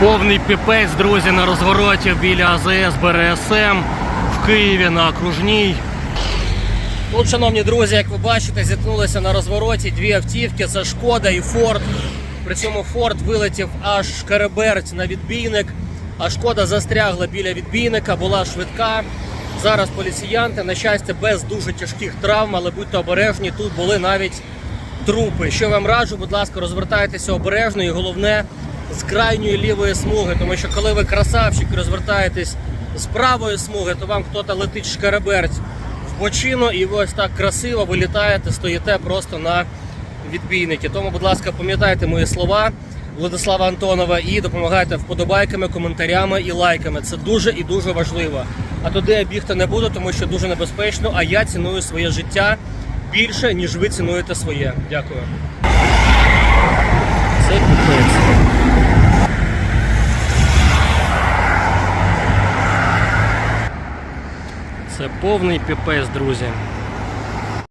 Повний піпець, друзі, на розвороті біля АЗС БРСМ в Києві на окружній. Тут, шановні друзі, як ви бачите, зіткнулися на розвороті дві автівки. Це Шкода і Форд. При цьому Форд вилетів аж шкереберть на відбійник, а шкода застрягла біля відбійника, була швидка. Зараз поліціянти, на щастя, без дуже тяжких травм, але будьте обережні, тут були навіть трупи. Що вам раджу, будь ласка, розвертайтеся обережно і головне з крайньої лівої смуги, тому що коли ви красавчик розвертаєтесь з правої смуги, то вам хтось летить шкереберть в бочину, і ви ось так красиво вилітаєте, стоїте просто на відбійники. Тому, будь ласка, пам'ятайте мої слова. Владислава Антонова і допомагайте вподобайками, коментарями і лайками. Це дуже і дуже важливо. А туди я бігти не буду, тому що дуже небезпечно. А я ціную своє життя більше, ніж ви цінуєте своє. Дякую. Це купець. Це повний піпець, друзі.